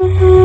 Mm-hmm.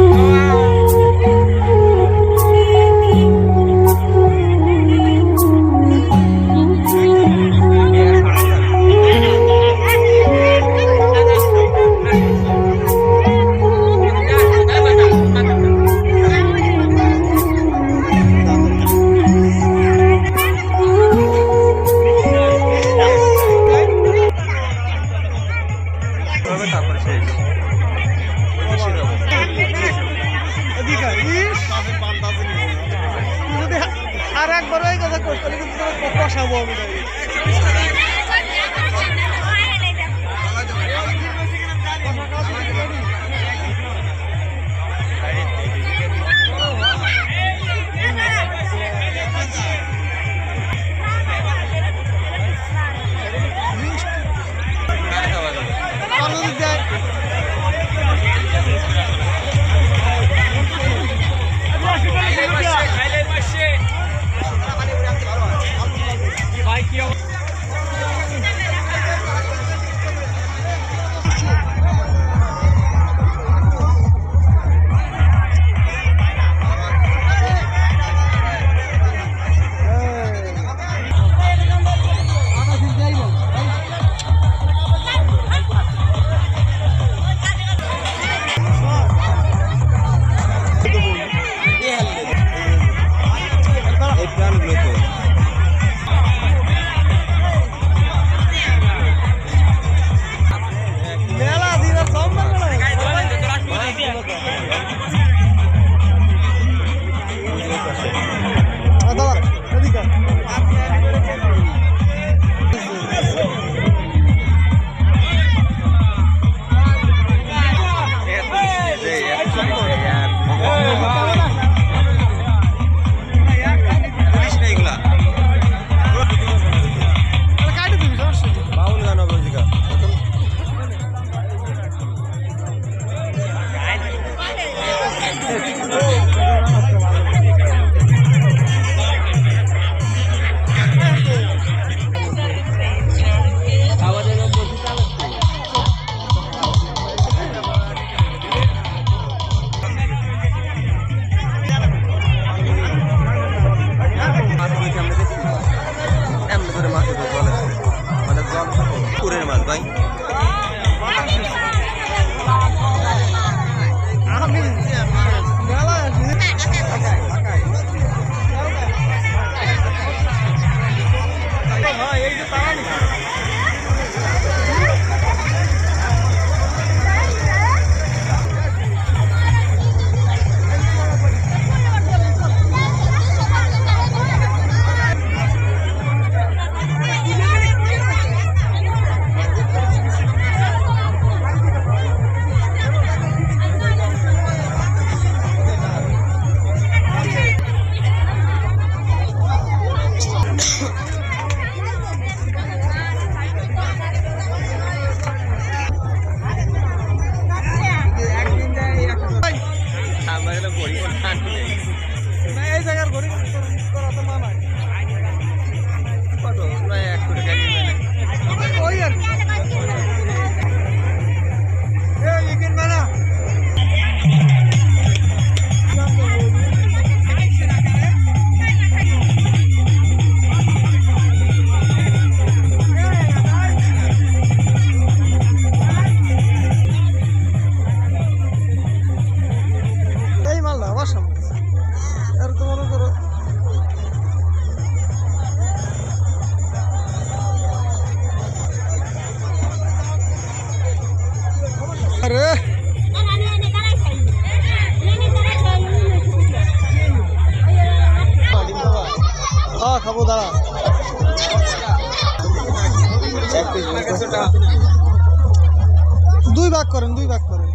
দুই ভাগ করেন দুই ভাগ করেন।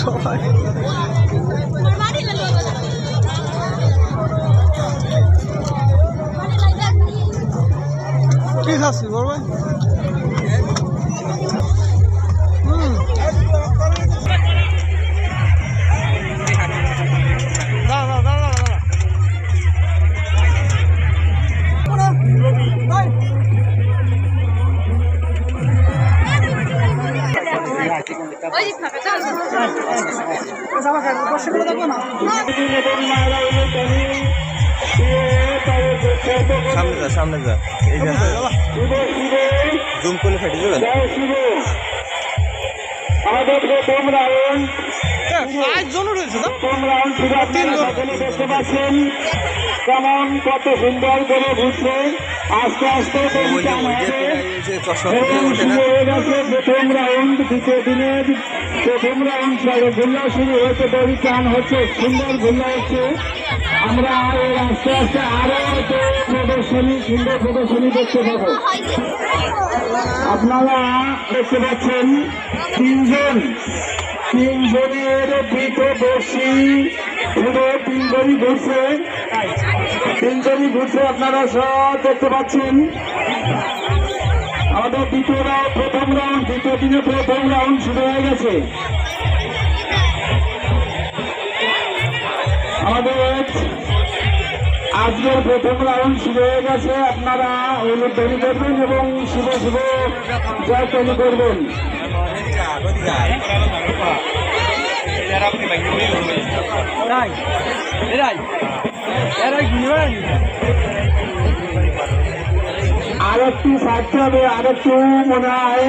সবাই। কি খাচ্ছি বড় ভাই। জন রয়েছে তো প্রথম রাউন্ড শুরু আপনারা সকলে দেখতে পাচ্ছেন কেমন কত সুন্দর করে ঘুরছে আস্তে আস্তে যে যে। এই যে হয়ে প্রথম রাউন্ড দ্বিতীয় দিনের প্রথম রাউন্ড চলে ঘুরলা শুরু হয়েছে দড়ি টান হচ্ছে, সুন্দর ঘুরলা হচ্ছে। আমরা এর আস্তে আস্তে আরও প্রদর্শনী, সুন্দর প্রদর্শনী দেখতে পাবো। আপনারা দেখতে পাচ্ছেন তিনজন, তিনজনের পিঠে বসি পুরো তিনজনই ঘুরছে। তিনজনই ঘুরছে, আপনারা সব দেখতে পাচ্ছেন। আমাদের দ্বিতীয় রাউন্ড প্রথম রাউন্ড দ্বিতীয় দিনে প্রথম রাউন্ড শুরু হয়ে গেছে আমাদের আজকের প্রথম রাউন্ড শুরু হয়ে গেছে আপনারা অনুধ্বনি করবেন এবং শুভ শুভ জয় তৈরি করবেন রাই এরাই এরাই ঘুরবেন আর ছাড়তে হবে আর মনে হয়।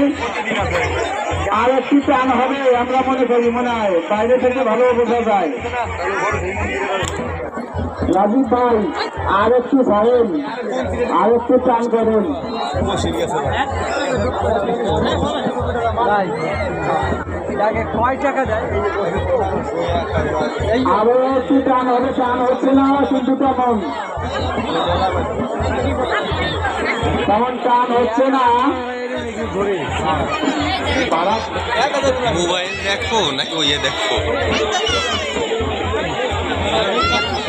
আর একটু টান হবে, আমরা মনে করি মনে হয়। বাইরে থেকে ভালো বোঝা যায়। রাজীব ভাই আর একটু ছাড়েন আর একটু টান করেন। আরও একটু টান হবে, টান হচ্ছে না, কিন্তু তেমন তেমন টান হচ্ছে না। মোবাইল দেখো নাকি ওই দেখো?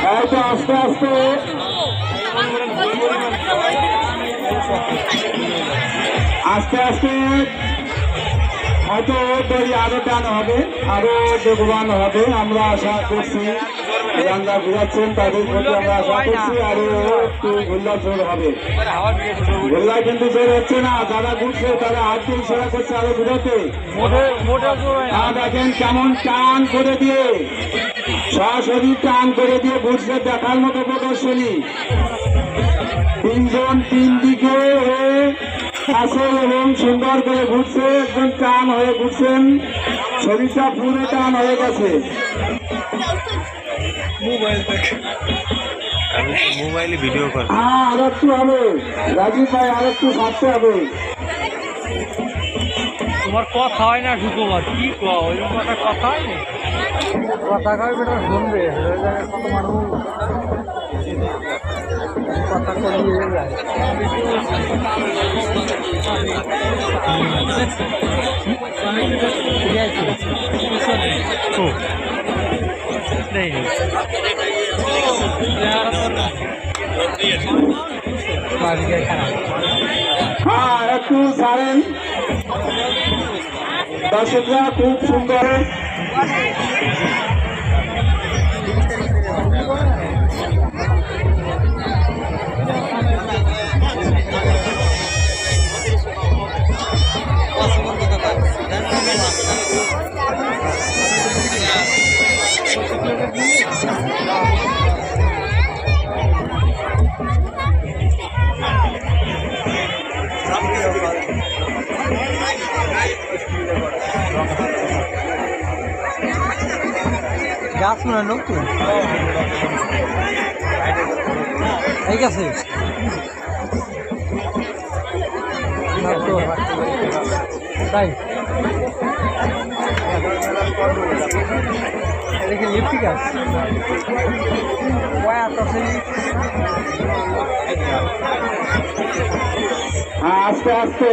এই আস্তে আস্তে। আস্তে আস্তে। হয়তো দড়ি আরও টান হবে, আরও বেগবান হবে, আমরা আশা করছি যারা ঘুরাচ্ছেন, তাদের প্রতি আমরা আশা করছি, আরও একটু গোল্লা হবে। গোল্লা কিন্তু জোর হচ্ছে না, যারা ঘুরছে তারা হাত দিয়ে ইশারা করছে আরও ঘুরাতে। দেখেন কেমন টান করে দিয়ে সরাসরি টান করে দিয়ে ঘুরছে দেখার মতো প্রদর্শনী। তিনজন তিন দিকে আছে এবং সুন্দর করে ঘুরছে একজন টান হয়ে ঘুরছেন। শরীরটা পুরো টান হয়ে গেছে। মোবাইলে ভিডিও কর হ্যাঁ আর একটু হবে। রাজীব ভাই আর একটু ছাড়তে হবে। তোমার কথা হয় না সুকুমার কি কও? ওই কথা কথা হয় না? কথা কয় বেটা শুনবে। কত মানুষ কথা করিয়ে যায় হ্যাঁ একটু ছাড়েন দর্শকরা খুব সুন্দর। গাছ মনে নতুন ঠিক আছে তাই? এটা কি লিফটি গাছ? ওয়া তো সেই হ্যাঁ, আস্তে আস্তে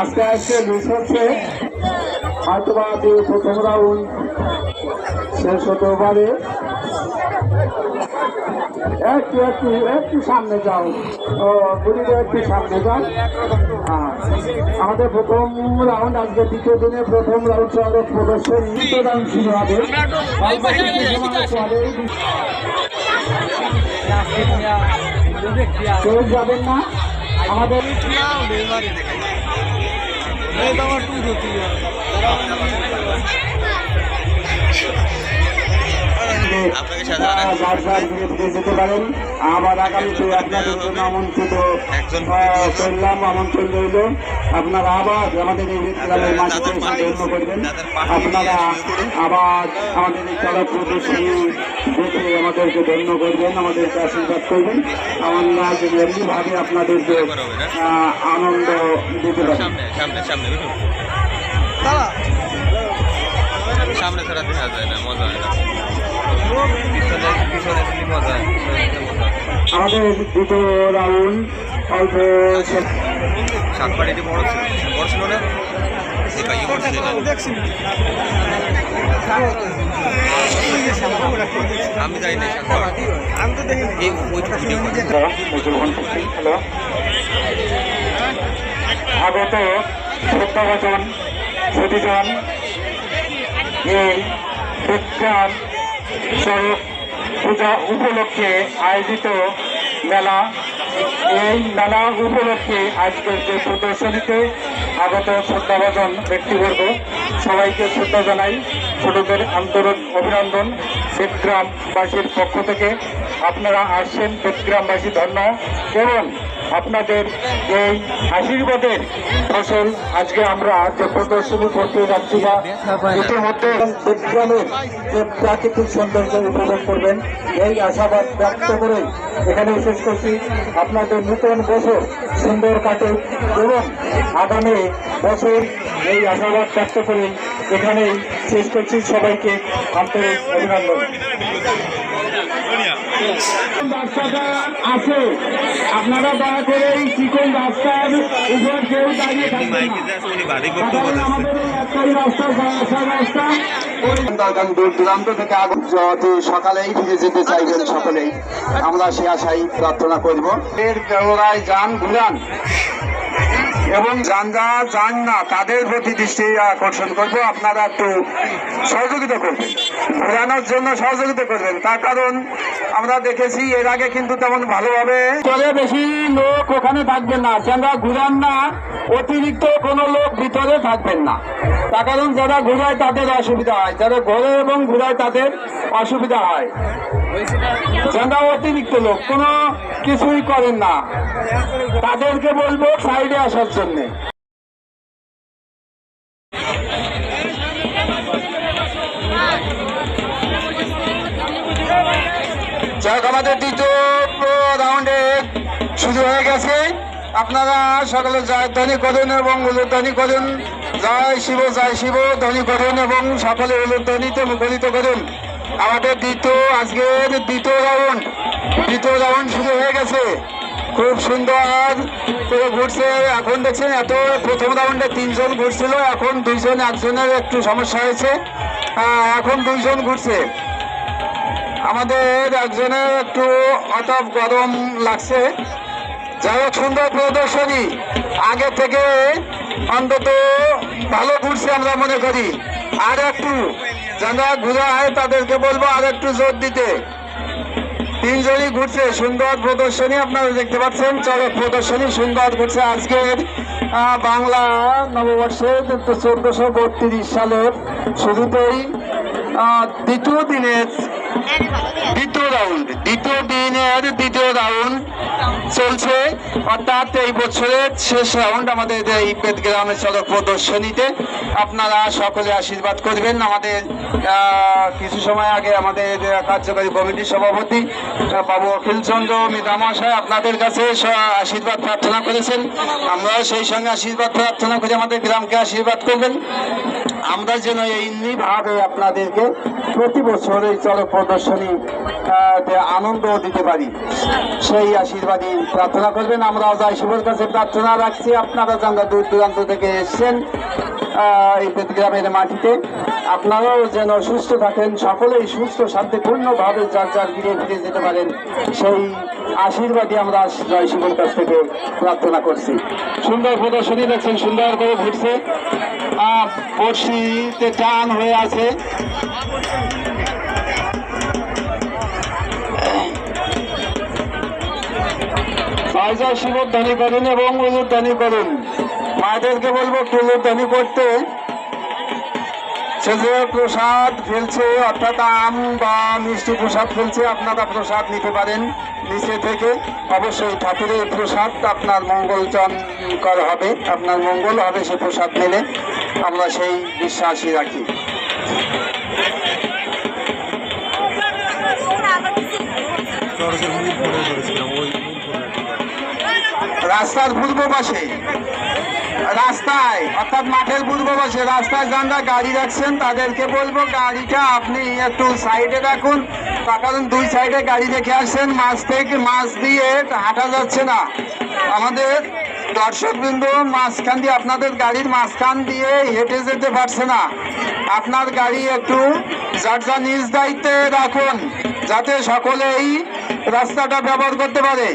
আস্তে আস্তে লুজ হচ্ছে। হয়তো বা দিয়ে প্রথম রাউন্ড শেষ হতে পারে। একটু একটু একটু সামনে যাও। বুড়িটা একটু সামনে যাও। আমাদের প্রথম রাউন্ড, আজকে দ্বিতীয় দিনে প্রথম রাউন্ড চলে প্রদর্শন রাউন্ড শুরু হবে। কেউ যাবেন না। আমাদের যেতে পারেন। আবার আগামীতে আপনাদের জন্য আমন্ত্রিত করলাম আমন্ত্রণ রইল। আপনারা আবার আমাদের এই গ্রামের করবেন। আপনারা আবার আমাদের এই সড়ক প্রদর্শনী দেখে আমাদেরকে ধন্য করবেন আমাদেরকে আশীর্বাদ করবেন। আমরা যদি এমনিভাবে আপনাদেরকে আনন্দ দিতে পারি। সামনে সামনে ছাড়া দেখা যায় না মজা হয় না। পিছনে পিছনে দিলে মজা হয়। আমাদের দ্বিতীয় রাউন্ড অল্প সে- শাকবাড়িটি বড় ছিল বড় ছিল না? আমি যাই না শাকবাড়ি এই ওই ভিডিও করে হ্যালো। মুসলমান হ্যালো আগত সত্যাবচন। সতীজন এই বিজ্ঞান স্বরূপ পূজা উপলক্ষে আয়োজিত মেলা। এই মেলা উপলক্ষে আজকের যে প্রদর্শনীতে আগত শ্রদ্ধাভাজন ব্যক্তিবর্গ সবাইকে শ্রদ্ধা জানাই। ছোটদের আন্তরিক অভিনন্দন। বেদগ্রামবাসীর পক্ষ থেকে আপনারা আসছেন বেদগ্রামবাসী ধন্য। এবং আপনাদের এই আশীর্বাদের ফসল আজকে আমরা যে প্রদর্শনী করতে যাচ্ছি বা ইতিমধ্যে বেদগ্রামের যে প্রাকৃতিক সৌন্দর্য উপভোগ করবেন, এই আশাবাদ ব্যক্ত করে এখানে শেষ করছি। আপনাদের নূতন বছর সুন্দর কাটে এবং আগামী বছর এই আশাবাদ ব্যক্ত করে এখানেই শেষ করছি। সবাইকে আন্তরিক অভিনন্দন। রাস্তাটা আছে। আপনারা দয়া করে এই চিকন রাস্তার উপর কেউ দাঁড়িয়ে থাকবেন সকালেই ফিরে যেতে চাইবেন সকলেই। আমরা সে আশাই প্রার্থনা করব। এর বেড়ায় যান ঘুরান। এবং যান যা যান না, তাদের প্রতি দৃষ্টি আকর্ষণ করব। আপনারা একটু সহযোগিতা করবেন। ঘোরানোর জন্য সহযোগিতা করবেন। তার কারণ আমরা দেখেছি, এর আগে কিন্তু তেমন ভালোভাবে চলে বেশি লোক ওখানে থাকবেন না। যারা ঘুরান না, অতিরিক্ত কোনো লোক ভিতরে থাকবেন না। তার কারণ যারা ঘুরায় তাদের অসুবিধা হয়। যারা ঘোরে এবং ঘুরায় তাদের অসুবিধা হয়। যারা অতিরিক্ত লোক, কোনো কিছুই করেন না। তাদেরকে বলব, সাইডে আসার জন্য। যাক আমাদের দ্বিতীয় রাউন্ডে শুরু হয়ে গেছে। আপনারা সকলে জয় ধ্বনি করুন এবং উলুধ্বনি করুন। জয় শিব জয় শিব ধ্বনি করুন এবং সকলে উলুধ্বনিতে মুখরিত করুন। আমাদের দ্বিতীয়, আজকের দ্বিতীয় রাউন্ড। দ্বিতীয় রাউন্ড শুরু হয়ে গেছে। খুব সুন্দর করে ঘুরছে। এখন দেখছেন এত প্রথম রাউন্ডে তিনজন ঘুরছিল, এখন দুইজন, একজনের একটু সমস্যা হয়েছে। এখন দুইজন ঘুরছে। আমাদের একজনের একটু অতপ গরম লাগছে। যাই হোক, সুন্দর প্রদর্শনী। আগে থেকে অন্তত ভালো ঘুরছে আমরা মনে করি। আর একটু যারা ঘুরা হয় তাদেরকে বলব আর একটু জোর দিতে। তিনজনই ঘুরছে, সুন্দর প্রদর্শনী আপনারা দেখতে পাচ্ছেন। চলো প্রদর্শনী, সুন্দর ঘুরছে আজকের বাংলা নববর্ষের চোদ্দশো বত্রিশ সালের শুরুতেই দ্বিতীয় দিনের দ্বিতীয় রাউন্ড দ্বিতীয় দিনের দ্বিতীয় রাউন্ড চলছে। অর্থাৎ এই বছরের শেষ রাউন্ড আমাদের এই পেদগ্রামের সড়ক প্রদর্শনীতে আপনারা সকলে আশীর্বাদ করবেন। আমাদের কিছু সময় আগে আমাদের কার্যকারী কমিটির সভাপতি বাবু অখিল চন্দ্র মিতামশাই আপনাদের কাছে আশীর্বাদ প্রার্থনা করেছেন। আমরাও সেই সঙ্গে আশীর্বাদ প্রার্থনা করে আমাদের গ্রামকে আশীর্বাদ করবেন। আমরা যেন এমনিভাবে আপনাদেরকে প্রতি বছর এই চলক প্রদর্শনী আনন্দ দিতে পারি। সেই আশীর্বাদই প্রার্থনা করবেন। আমরা অজয় শিবর কাছে প্রার্থনা রাখছি। আপনারা যারা দূর দূরান্ত থেকে এসছেন এই বেদগ্রামের মাটিতে আপনারাও যেন সুস্থ থাকেন সকলেই সুস্থ শান্তিপূর্ণভাবে যার যার ফিরে ফিরে যেতে পারেন সেই আশীর্বাদই আমরা জয় শিবর কাছ থেকে প্রার্থনা করছি। সুন্দর প্রদর্শনী দেখছেন সুন্দর করে ঘুরছে। আহ, বড়শিতে টান হয়ে আছে। জয় শিবর ধ্বনি করুন এবং উলুর ধ্বনি করুন। মায়েদেরকে বলব কুলুর ধ্বনি করতে। সে যে প্রসাদ ফেলছে অর্থাৎ আম বা মিষ্টি প্রসাদ ফেলছে আপনারা প্রসাদ নিতে পারেন নিচে থেকে। অবশ্যই ঠাকুরের প্রসাদ আপনার মঙ্গল কর হবে, আপনার মঙ্গল হবে সে প্রসাদ মেলে। আমরা সেই বিশ্বাসই রাখি। রাস্তার পূর্ব পাশে। রাস্তায়, অর্থাৎ মাঠের পূর্ব পাশে রাস্তায় যারা গাড়ি রাখছেন, তাদেরকে বলব গাড়িটা আপনি একটু সাইডে রাখুন। তার কারণ দুই সাইডে গাড়ি রেখে আসছেন মাছ থেকে মাছ দিয়ে হাঁটা যাচ্ছে না। আমাদের দর্শকবৃন্দ, মাঝখান দিয়ে আপনাদের গাড়ির মাঝখান দিয়ে হেঁটে যেতে পারছে না। আপনার গাড়ি একটু যার যা নিজ দায়িত্বে রাখুন, যাতে সকলেই রাস্তাটা ব্যবহার করতে পারে।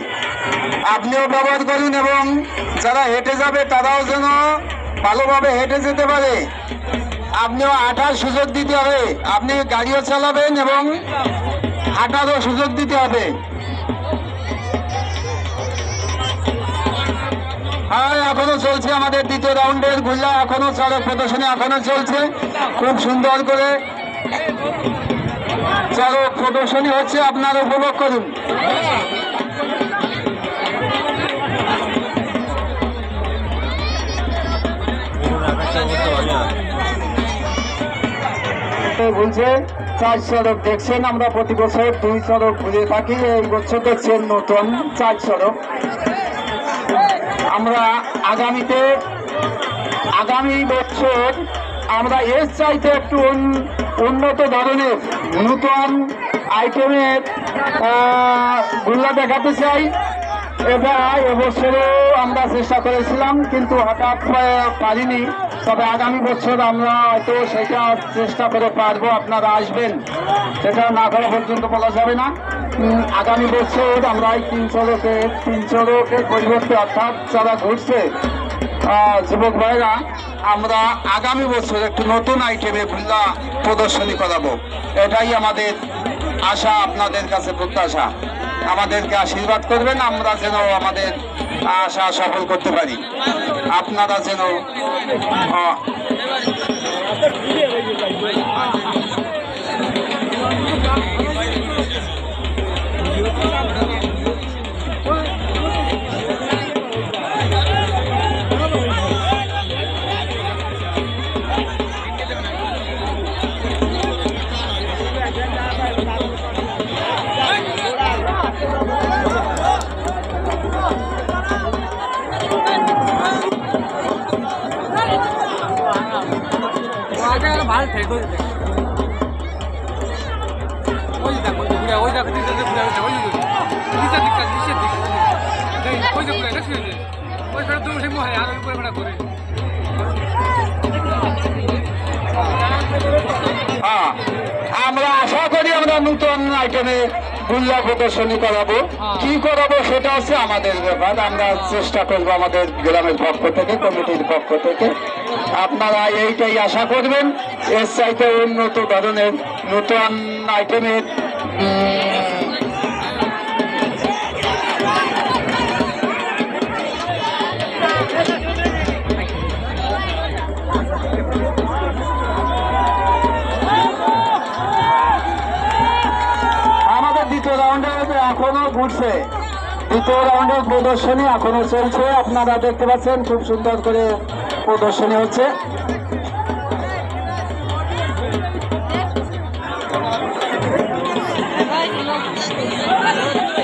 আপনিও ব্যবহার করুন এবং যারা হেঁটে যাবে তারাও যেন ভালোভাবে হেঁটে যেতে পারে। আপনিও হাঁটার সুযোগ দিতে হবে। আপনি গাড়িও চালাবেন এবং হাঁটারও সুযোগ দিতে হবে। হ্যাঁ এখনও চলছে আমাদের দ্বিতীয় রাউন্ডের গুল্লা। এখনও সড়ক প্রদর্শনী এখনও চলছে। খুব সুন্দর করে চড়ক প্রদর্শনী হচ্ছে। আপনারা উপভোগ করুন। বলছে চার সড়ক দেখছেন আমরা প্রতি বছর, দুই সড়ক ঘুরে থাকি। এই বছর দেখছেন নতুন চার সড়ক। আমরা আগামীতে, আগামী বছর আমরা এর চাইতে একটু উন্নত ধরনের নূতন আইটেমের গুল্লা দেখাতে চাই। এটা এবছরও আমরা চেষ্টা করেছিলাম, কিন্তু হঠাৎ পারিনি। তবে আগামী বছর আমরা হয়তো সেটা চেষ্টা করে পারব, আপনারা আসবেন। সেটা না করা পর্যন্ত বলা যাবে না। আগামী বছর আমরা এই তিন চড়কে তিন চড়কের পরিবর্তে অর্থাৎ যারা ঘুরছে যুবক ভাইরা, আমরা আগামী বছর একটু নতুন আইটেমে খুল্লা প্রদর্শনী করাবো। এটাই আমাদের আশা, আপনাদের কাছে প্রত্যাশা। আমাদেরকে আশীর্বাদ করবেন, আমরা যেন আমাদের আশা সফল করতে পারি। আপনারা যেন আমরা আশা করি আমরা নতুন আইটেমে গুল্লা প্রদর্শনী করাবো। কি করাবো সেটা হচ্ছে আমাদের ব্যাপার। আমরা চেষ্টা করব আমাদের গ্রামের পক্ষ থেকে কমিটির পক্ষ থেকে। আপনারা এইটাই আশা করবেন। এর চাইতে উন্নত ধরনের নতুন আইটেমের আমাদের দ্বিতীয় রাউন্ডে এখনও ঘুরছে। দ্বিতীয় রাউন্ডের প্রদর্শনী এখনও চলছে। আপনারা দেখতে পাচ্ছেন, খুব সুন্দর করে প্রদর্শনী হচ্ছে। এই এই দিক আমার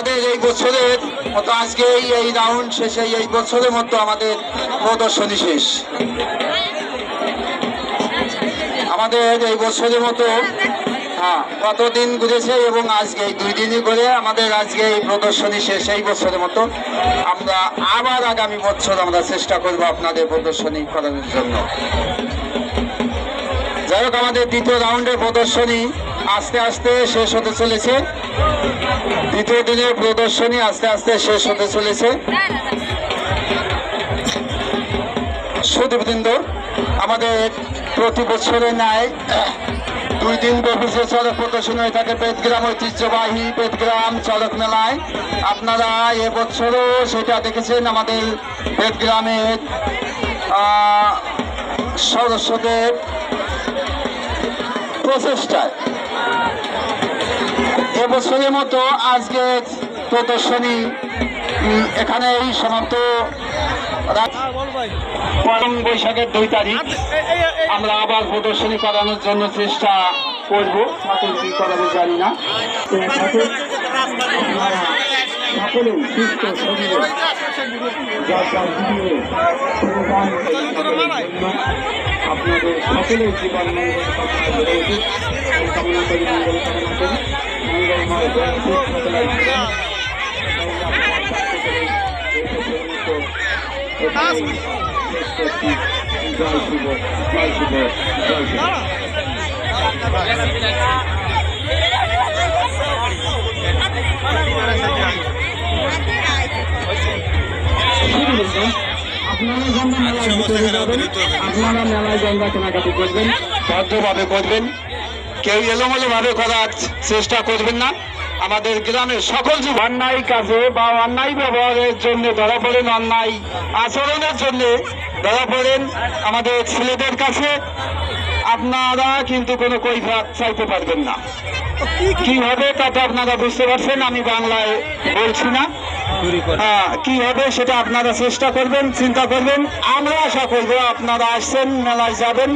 আমাদের এই বছরের মতো আজকে এই রাউন্ড শেষে এই বছরের মতো আমাদের প্রদর্শনী শেষ। আমাদের এই বছরের মতো হ্যাঁ কতদিন ঘুরেছে এবং আজকে এই দুই দিনই করে আমাদের আজকে এই প্রদর্শনী শেষ এই বছরের মতো। আমরা আবার আগামী বছর আমরা চেষ্টা করব আপনাদের প্রদর্শনী করানোর জন্য। যাই হোক, আমাদের দ্বিতীয় রাউন্ডের প্রদর্শনী আস্তে আস্তে শেষ হতে চলেছে। দ্বিতীয় দিনের প্রদর্শনী আস্তে আস্তে শেষ হতে চলেছে। সুদীপবৃন্দ আমাদের প্রতি বছরের ন্যায় দুই দিন ব্যাপী যে চড়ক প্রদর্শনী হয়ে থাকে পেটগ্রাম ঐতিহ্যবাহী পেটগ্রাম চড়ক মেলায় আপনারা এবছরও সেটা দেখেছেন আমাদের পেটগ্রামের সদস্যদের প্রচেষ্টায়। এবছরের মতো আজকে প্রদর্শনী উম, এখানেই সমাপ্ত। রাত- বৈশাখের দুই তারিখ। আমরা আবার প্রদর্শনী করানোর জন্য চেষ্টা করব। ঠাকুর কি করাবো জানি না। আপনাদের সকলেই জীবন মঙ্গল কামনা করে উচিত। কামনা করি। মঙ্গল কামনা করি মঙ্গলময় জয়ন্তী সকলের জয় শিব জয় শিব জয় শিব আপনারা মেলায় গঙ্গা কেনাকাটি করবেন। ভদ্রভাবে করবেন। কেউ এলোমেলো ভাবে করার চেষ্টা করবেন না। আমাদের গ্রামের সকল যুব অন্যায় কাজে বা অন্যায় ব্যবহারের জন্য ধরা পড়েন অন্যায় আচরণের জন্য ধরা পড়েন আমাদের ছেলেদের কাছে। আপনারা কিন্তু কোনো কৈফাত চাইতে পারবেন না। কি হবে তা তো আপনারা বুঝতে পারছেন আমি বাংলায় বলছি না। কি হবে সেটা আপনারা চেষ্টা করবেন চিন্তা করবেন। আমরা আশা করব আপনারা আসছেন মেলায় যাবেন।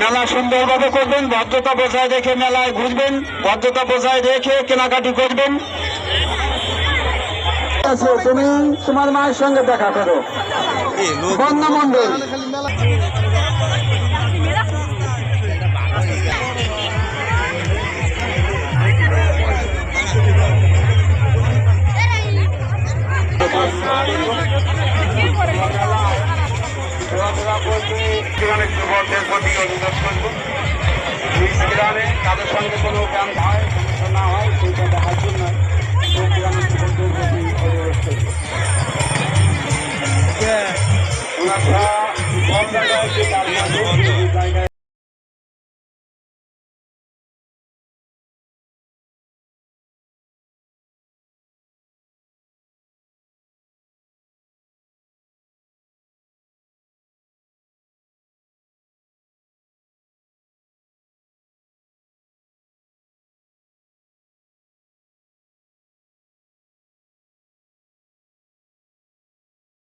মেলা সুন্দরভাবে করবেন ভদ্রতা বজায় রেখে মেলায় ঘুরবেন ভদ্রতা বজায় রেখে কেনাকাটি করবেন। আচ্ছা তুমি তোমার মায়ের সঙ্গে দেখা করো। বন্যা মন্ডল প্রতি অনুরোধ করব গ্রামে তাদের সঙ্গে কোনো জ্ঞান হয় সমস্যা না হয় সেইটা দেখার জন্য অনুরোধ করব ওনারা যে জায়গায়